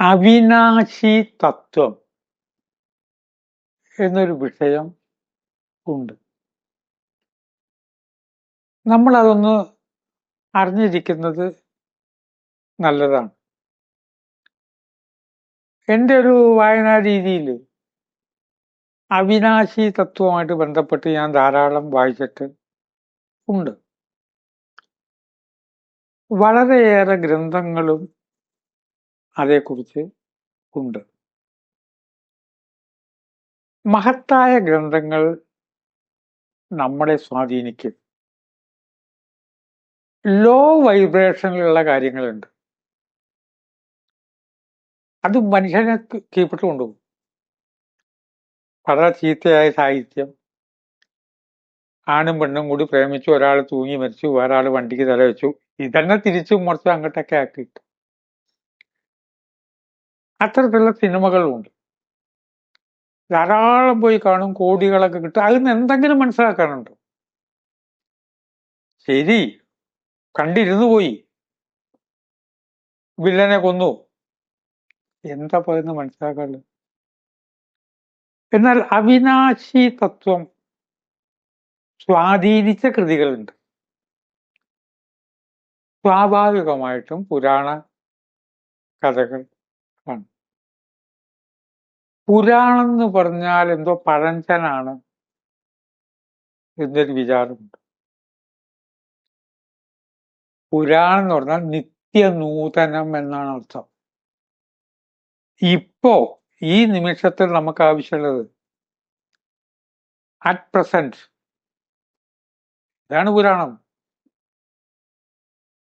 അവിനാശി തത്വം എന്നൊരു വിഷയം ഉണ്ട്. നമ്മൾ അതൊന്ന് അറിഞ്ഞിരിക്കുന്നത് നല്ലതാണ്. എന്റെ ഒരു വായനാ രീതിയിൽ അവിനാശി തത്വമായിട്ട് ബന്ധപ്പെട്ട് ഞാൻ ധാരാളം വായിച്ചിട്ട് ഉണ്ട്. വളരെയേറെ ഗ്രന്ഥങ്ങളും അതേക്കുറിച്ച് ഉണ്ട്. മഹത്തായ ഗ്രന്ഥങ്ങൾ നമ്മളെ സ്വാധീനിക്കും. ലോ വൈബ്രേഷനിലുള്ള കാര്യങ്ങളുണ്ട്. അത് മനുഷ്യനെ കീഴ്പ്പെട്ട് കൊണ്ടുപോകും വളരെ ചീത്തയായ സാഹിത്യം. ആണും പെണ്ണും കൂടി പ്രേമിച്ചു ഒരാൾ തൂങ്ങി മരിച്ചു വേറെ ആൾ വണ്ടിക്ക് തല വെച്ചു. ഇതന്നെ തിരിച്ചും മുറിച്ചും അങ്ങോട്ടൊക്കെ ആക്കിയിട്ട്. അത്തരത്തിലുള്ള സിനിമകളുണ്ട്. ധാരാളം പോയി കാണും കോടികളൊക്കെ കിട്ടും. അതിൽ നിന്ന് എന്തെങ്കിലും മനസ്സിലാക്കാനുണ്ട്? ശരി. കണ്ടിരുന്നു പോയി. വില്ലനെ കൊന്നു. എന്താ പോയെന്ന് മനസ്സിലാക്കാനുള്ളത് എന്നാൽ അവിനാശി തത്വം സ്വാധീനിച്ച കൃതികളുണ്ട്. സ്വാഭാവികമായിട്ടും പുരാണ കഥകൾ ആണ്. പുരാണം എന്ന് പറഞ്ഞാൽ എന്തോ പഴഞ്ചനാണ് എന്നൊരു വിചാരമുണ്ട്. പുരാണം എന്ന് പറഞ്ഞാൽ നിത്യനൂതനം എന്നാണ് അർത്ഥം. ഇപ്പോ ഈ നിമിഷത്തിൽ നമുക്ക് ആവശ്യമുള്ളത് അറ്റ് പ്രസന്റ് ഇതാണ് പുരാണം.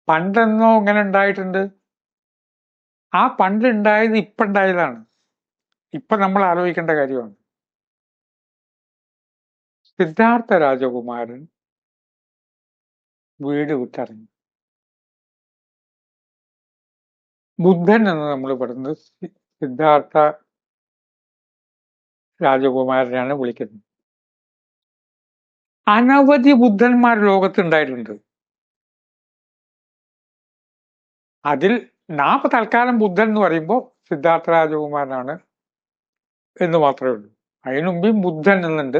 പണ്ടെന്നോ ഇങ്ങനെ ഉണ്ടായിട്ടുണ്ട്. ആ പണ്ട് ഉണ്ടായത് ഇപ്പൊ നമ്മൾ ആലോചിക്കേണ്ട കാര്യമാണ്. സിദ്ധാർത്ഥ രാജകുമാരൻ വീട് വിട്ടിറങ്ങി ബുദ്ധൻ എന്ന് നമ്മൾ പറയുന്നത് സിദ്ധാർത്ഥ രാജകുമാരനാണ് വിളിക്കുന്നത്. അനവധി ബുദ്ധന്മാർ ലോകത്തുണ്ടായിട്ടുണ്ട് അതിൽ നാം തൽക്കാലം ബുദ്ധൻ എന്ന് പറയുമ്പോൾ സിദ്ധാർത്ഥ രാജകുമാരനാണ് എന്ന് മാത്രമേ ഉള്ളൂ. അതിനു ബുദ്ധൻ എന്നുണ്ട്.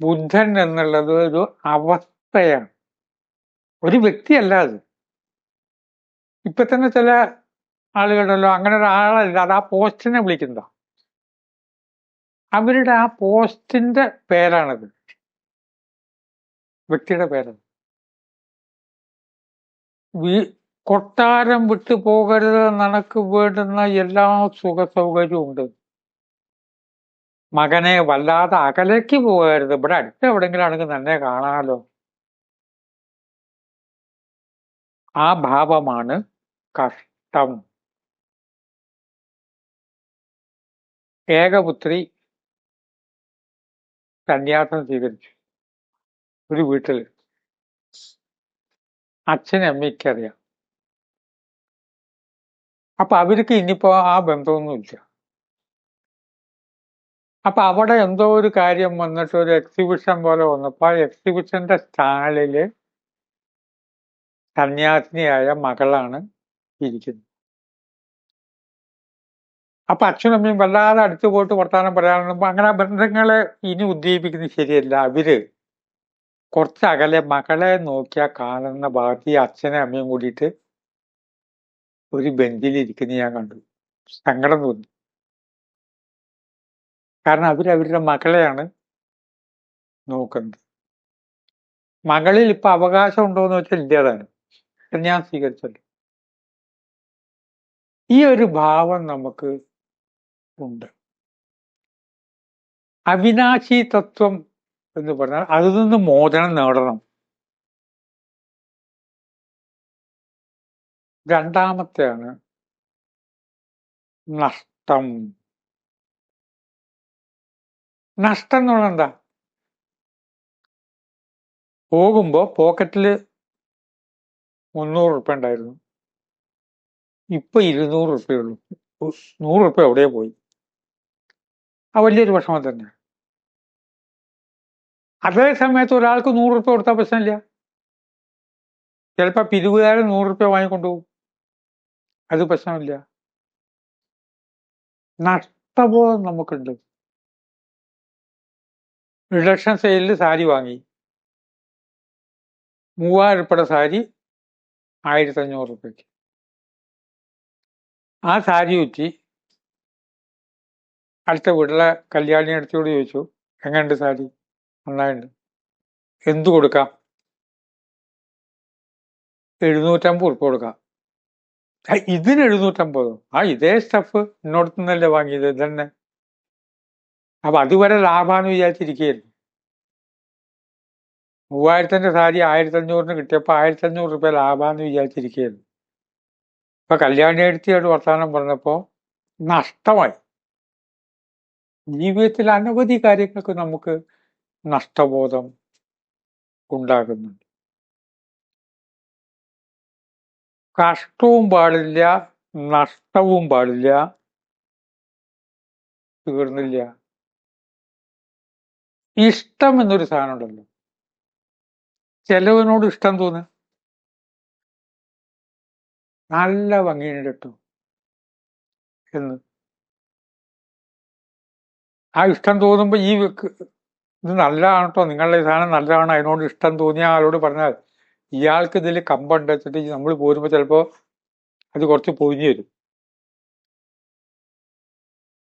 ബുദ്ധൻ എന്നുള്ളത് ഒരു അവസ്ഥയാണ്. ഒരു വ്യക്തിയല്ല അത്. ഇപ്പൊ തന്നെ ചില ആളുകളുണ്ടല്ലോ അങ്ങനെ ഒരാളല്ല അത് ആ പോസ്റ്റിനെ വിളിക്കുന്ന അവരുടെ ആ പോസ്റ്റിന്റെ പേരാണത്. വ്യക്തിയുടെ പേരാണ്. കൊട്ടാരം വിട്ടു പോകരുത്. നനക്ക് വേണ്ടുന്ന എല്ലാ സുഖ സൗകര്യവും ഉണ്ട് മകനെ വല്ലാതെ അകലേക്ക് പോകരുത്. ഇവിടെ അടുത്ത് എവിടെങ്കിലും ആണെങ്കിൽ തന്നെ കാണാമല്ലോ ആ ഭാവമാണ് കഷ്ടം. ഏകപുത്രി സന്യാസം സ്വീകരിച്ചു. ഒരു വീട്ടിൽ അച്ഛനും അമ്മയ്ക്കറിയാം അപ്പൊ അവർക്ക് ഇനിയിപ്പോ ആ ബന്ധമൊന്നുമില്ല. അപ്പൊ അവിടെ എന്തോ ഒരു കാര്യം വന്നിട്ട് ഒരു എക്സിബിഷൻ പോലെ വന്നപ്പോ ആ എക്സിബിഷന്റെ സ്റ്റാളിൽ സന്യാസിനിയായ മകളാണ് ഇരിക്കുന്നത്. അപ്പൊ അച്ഛനമ്മയും വല്ലാതെ അടുത്തു പോയിട്ട് വർത്തമാനം പറയാനുള്ള അങ്ങനെ ബന്ധങ്ങളെ ഇനി ഉദ്ദീപിക്കുന്നത് ശരിയല്ല. അവർ കുറച്ച് അകലെ മകളെ നോക്കിയാൽ കാണുന്ന ഭാഗത്ത് ഈ അച്ഛനെ അമ്മയും കൂടിയിട്ട് ഒരു ബെഞ്ചിൽ ഇരിക്കുന്ന ഞാൻ കണ്ടു. സങ്കടം തോന്നി. കാരണം അവർ അവരുടെ മകളെയാണ് നോക്കുന്നത്. മകളിൽ ഇപ്പൊ അവകാശം ഉണ്ടോ എന്ന് വെച്ചാൽ ഇല്ലാതാണ് ഞാൻ സ്വീകരിച്ചല്ലോ. ഈ ഒരു ഭാവം നമുക്ക് ഉണ്ട്. അവിനാശി തത്വം എന്ന് പറഞ്ഞാൽ അതിൽ നിന്ന് മോചനം നേടണം. രണ്ടാമത്തെയാണ് നഷ്ടം. നഷ്ടം എന്ന് പറഞ്ഞാൽ എന്താ? പോകുമ്പോ പോക്കറ്റിൽ മുന്നൂറ് റുപ്യ ഉണ്ടായിരുന്നു. ഇപ്പൊ ഇരുന്നൂറ് ഉള്ളൂ. നൂറ് റുപ്യ എവിടെ പോയി? ആ വലിയൊരു വിഷമം തന്നെ. അതേ സമയത്ത് ഒരാൾക്ക് നൂറ് റുപ്യ കൊടുത്താൽ പ്രശ്നമില്ല. ചിലപ്പോ പിരിവുകാരൻ നൂറ് റുപ്യ വാങ്ങിക്കൊണ്ടുപോകും അത് പ്രശ്നമില്ല. നഷ്ടബോധം നമുക്കുണ്ട്. റിഡക്ഷൻ സെയിലിൽ സാരി വാങ്ങി. മൂവായിരം ഉൾപ്പെടെ സാരി ആയിരത്തി അഞ്ഞൂറ് റുപ്യക്ക് ആ സാരി ഊറ്റി അടുത്ത വീട്ടിലെ കല്യാണി അടുത്തോട് ചോദിച്ചു എങ്ങനെയുണ്ട് സാരി? നന്നായിട്ടുണ്ട് എന്തു കൊടുക്കാം? എഴുന്നൂറ്റമ്പത് ഉറുപ്പ് കൊടുക്കാം. ഇതിന് എഴുന്നൂറ്റമ്പതോ. ആ ഇതേ സ്റ്റഫ് എന്നോടത്ത് നിന്നല്ലേ വാങ്ങിയത്? ഇതന്നെ. അപ്പൊ അതുവരെ ലാഭാന്ന് വിചാരിച്ചിരിക്കുകയായിരുന്നു. മൂവായിരത്തിന്റെ സാരി ആയിരത്തി അഞ്ഞൂറിന് കിട്ടിയപ്പോ ആയിരത്തി അഞ്ഞൂറ് റുപ്യ ലാഭാന്ന് വിചാരിച്ചിരിക്കുകയായിരുന്നു. ഇപ്പൊ കല്യാണി എടുത്തിയോട് വർത്തമാനം പറഞ്ഞപ്പോ നഷ്ടമായി. ജീവിതത്തിൽ അനവധി കാര്യങ്ങൾക്ക് നമുക്ക് നഷ്ടബോധം ഉണ്ടാകുന്നുണ്ട്. കഷ്ടവും പാടില്ല നഷ്ടവും പാടില്ല തീർന്നില്ല. ഇഷ്ടം എന്നൊരു സാധനം ഉണ്ടല്ലോ. ചിലവനോട് ഇഷ്ടം തോന്നു നല്ല ഭംഗിയുണ്ട് കേട്ടോ. എന്ന്. ആ ഇഷ്ടം തോന്നുമ്പോ ഈ ഇത് നല്ലതാണ് കേട്ടോ നിങ്ങളുടെ സാധനം നല്ലതാണ്? അതിനോട് ഇഷ്ടം തോന്നിയ ആളോട് പറഞ്ഞാൽ ഇയാൾക്ക് ഇതിൽ കമ്പുണ്ട് വെച്ചിട്ട് നമ്മൾ പോരുമ്പോ ചിലപ്പോ അത് കുറച്ച് പൊതിഞ്ഞു വരും.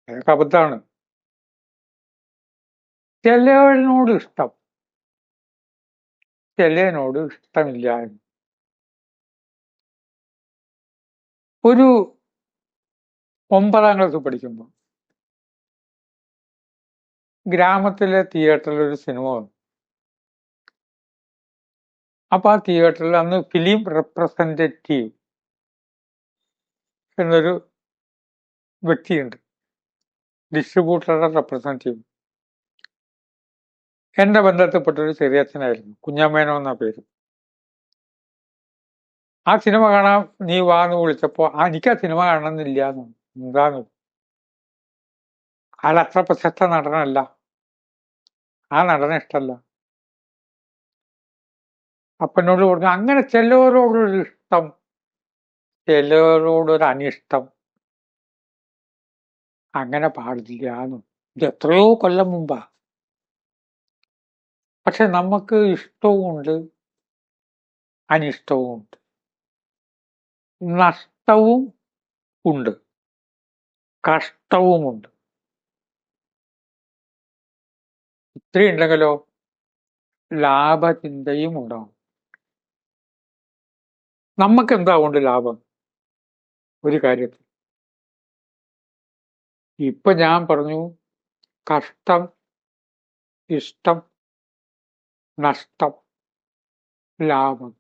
അതൊക്കെ അബദ്ധമാണ് ചിലവനോട് ഇഷ്ടം. ചിലനോട് ഇഷ്ടമില്ല. ഒരു ഒമ്പതാം ക്ലാസ് പഠിക്കുമ്പോൾ ഗ്രാമത്തിലെ തിയേറ്ററിൽ ഒരു സിനിമ വന്നു. അപ്പൊ ആ തിയേറ്ററിൽ അന്ന് ഫിലിം റെപ്രസെന്റേറ്റീവ് എന്നൊരു വ്യക്തിയുണ്ട്. ഡിസ്ട്രിബ്യൂട്ടറുടെ റെപ്രസെന്റേറ്റീവ് എന്റെ ബന്ധത്തിൽപ്പെട്ടൊരു ചെറിയച്ഛനായിരുന്നു കുഞ്ഞമ്മേനോ എന്ന പേര്. ആ സിനിമ കാണാൻ നീ വാന്ന് വിളിച്ചപ്പോ ആ എനിക്ക് ആ സിനിമ കാണണമെന്നില്ല എന്താന്ന് അയാൾ അത്ര പ്രശസ്ത നടനല്ല. ആ നടനെ ഇഷ്ടമല്ല. അപ്പനോട് പറഞ്ഞു അങ്ങനെ ചിലവരോടൊരു ഇഷ്ടം ചിലവരോടൊരു അനിഷ്ടം. അങ്ങനെ പാടില്ല എന്നും. ഇത് എത്രയോ കൊല്ലം മുമ്പാ. പക്ഷെ നമുക്ക് ഇഷ്ടവുമുണ്ട് അനിഷ്ടവും ഉണ്ട് നഷ്ടവും ഉണ്ട് കഷ്ടവുമുണ്ട്. ഉണ്ട് ഉണ്ടെങ്കിലോ ലാഭചിന്തയും ഉണ്ടാവും. നമുക്ക് എന്താ കൊണ്ട് ലാഭം? ഒരു കാര്യത്തിൽ. ഇപ്പൊ ഞാൻ പറഞ്ഞു കഷ്ടം ഇഷ്ടം നഷ്ടം ലാഭം.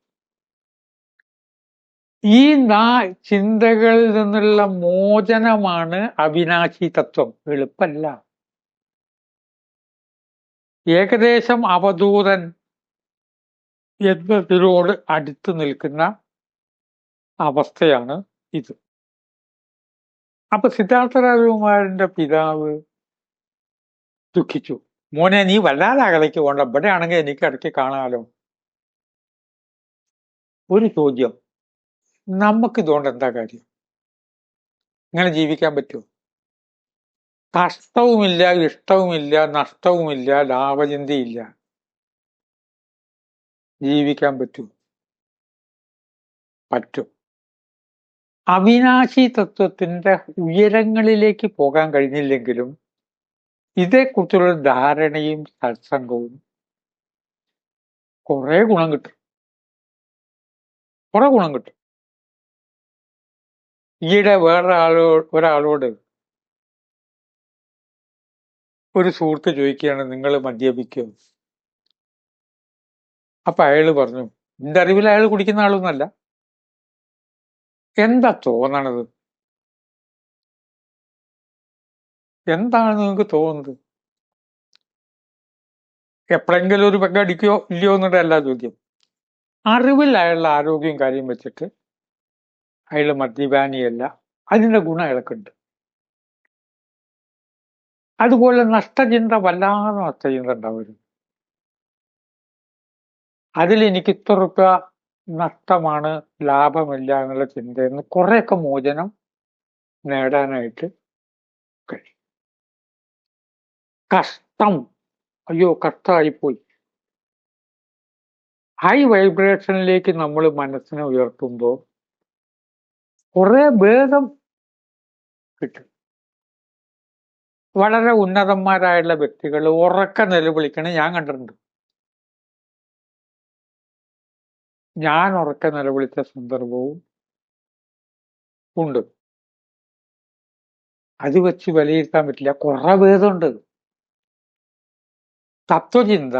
ഈ നാ ചിന്തകളിൽ നിന്നുള്ള മോചനമാണ് അവിനാശി തത്വം. എളുപ്പല്ല. ഏകദേശം അവധൂതൻ എന്നതിനോട് അടുത്ത് നിൽക്കുന്ന അവസ്ഥയാണ് ഇത്. അപ്പൊ സിദ്ധാർത്ഥ രാജകുമാരന്റെ പിതാവ് ദുഃഖിച്ചു. മോനെ നീ വല്ലാതെ അകലേക്ക് പോണ്ട ഇവിടെ ആണെങ്കിൽ എനിക്ക് ഇടയ്ക്ക് കാണാലോ? ഒരു ചോദ്യം. നമുക്ക് ഇതുകൊണ്ട് എന്താ കാര്യം? ഇങ്ങനെ ജീവിക്കാൻ പറ്റുമോ? കഷ്ടവുമില്ല ഇഷ്ടവുമില്ല നഷ്ടവുമില്ല ലാഭചിന്തയില്ല. ജീവിക്കാൻ പറ്റുമോ? പറ്റും. അവിനാശി തത്വത്തിന്റെ ഉയരങ്ങളിലേക്ക് പോകാൻ കഴിഞ്ഞില്ലെങ്കിലും ഇതേക്കുറിച്ചുള്ള ധാരണയും സത്സംഗവും കുറെ ഗുണം കിട്ടും. കുറെ ഗുണം കിട്ടും. ഈയിടെ വേറെ ആളോ ഒരാളോട് ഒരു സുഹൃത്ത് ചോദിക്കുകയാണ് നിങ്ങൾ മദ്യപിക്കുമോ അപ്പൊ അയാൾ പറഞ്ഞു എന്റെ അറിവിൽ അയാൾ കുടിക്കുന്ന ആളൊന്നല്ല എന്താ തോന്നണത്? എന്താണ് നിങ്ങൾക്ക് തോന്നുന്നത്? എപ്പോഴെങ്കിലും ഒരു പെഗ് അടിക്കുകയോ ഇല്ലയോ എന്നുള്ള അല്ല ചോദ്യം. അറിവിൽ അയാളുടെ ആരോഗ്യം കാര്യം വെച്ചിട്ട് അയാൾ മദ്യപാനിയല്ല അതിന്റെ ഗുണം അയാൾക്കുണ്ട്. അതുപോലെ നഷ്ടചിന്ത വല്ലാതെ നഷ്ടചിന്ത ഉണ്ടാവരുത് അതിൽ എനിക്ക് ഇത്ര റുപ്യ നഷ്ടമാണ് ലാഭമില്ല എന്നുള്ള ചിന്തയിൽ നിന്ന് കുറെയൊക്കെ മോചനം നേടാനായിട്ട് കഴിയും. കഷ്ടം. അയ്യോ കഷ്ടമായിപ്പോയി. ഹൈ വൈബ്രേഷനിലേക്ക് നമ്മൾ മനസ്സിനെ ഉയർത്തുമ്പോൾ കുറെ ഭേദം കിട്ടും. വളരെ ഉന്നതന്മാരായുള്ള വ്യക്തികൾ ഉറക്ക നിലവിളിക്കണ ഞാൻ കണ്ടിട്ടുണ്ട്. ഞാൻ ഉറക്കെ നിലവിളിച്ച സന്ദർഭവും ഉണ്ട്. അത് വെച്ച് വിലയിരുത്താൻ പറ്റില്ല. കുറെ വേദമുണ്ട്. തത്വചിന്ത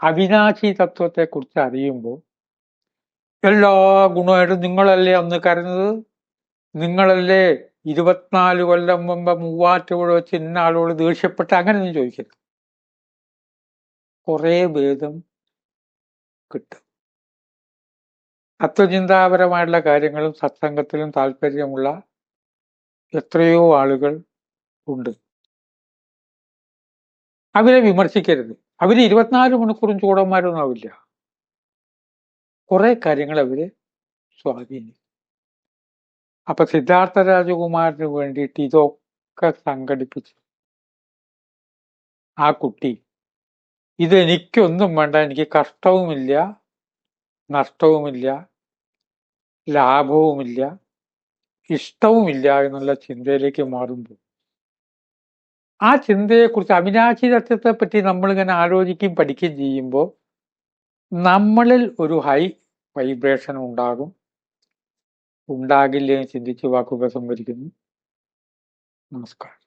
അവിനാശി തത്വത്തെ കുറിച്ച് അറിയുമ്പോൾ എല്ലാ ഗുണമായിട്ടും നിങ്ങളല്ലേ അന്ന് കരുന്നത് നിങ്ങളല്ലേ ഇരുപത്തിനാല് കൊല്ലം മുമ്പ് മൂവാറ്റുപുഴ വെച്ച് ഇന്ന ആളോട് ദേഷ്യപ്പെട്ട് അങ്ങനെയൊന്നും ചോദിക്കരുത്. കുറേ ഭേദം കിട്ടും. തത്വചിന്താപരമായിട്ടുള്ള കാര്യങ്ങളും സത്സംഗത്തിലും താല്പര്യമുള്ള എത്രയോ ആളുകൾ ഉണ്ട്. അവരെ വിമർശിക്കരുത്. അവർ ഇരുപത്തിനാല് മണിക്കൂറും ചൂടന്മാരൊന്നും ആവില്ല. കുറെ കാര്യങ്ങൾ അവർ സ്വാധീനിക്കും. അപ്പൊ സിദ്ധാർത്ഥ രാജകുമാരന് വേണ്ടിയിട്ട് ഇതൊക്കെ സംഘടിപ്പിച്ചു ആ കുട്ടി ഇതെനിക്കൊന്നും വേണ്ട എനിക്ക് കഷ്ടവുമില്ല നഷ്ടവുമില്ല ലാഭവുമില്ല ഇഷ്ടവുമില്ല എന്നുള്ള ചിന്തയിലേക്ക് മാറുമ്പോൾ. ആ ചിന്തയെക്കുറിച്ച് അവിനാശി തത്വത്തെ പറ്റി നമ്മളിങ്ങനെ ആലോചിക്കുകയും പഠിക്കുകയും ചെയ്യുമ്പോൾ നമ്മളിൽ ഒരു ഹൈ വൈബ്രേഷൻ ഉണ്ടാകും. ഉണ്ടാകില്ല എന്ന് ചിന്തിച്ച് വാക്കുകൾ സംഭരിക്കുന്നു. നമസ്കാരം.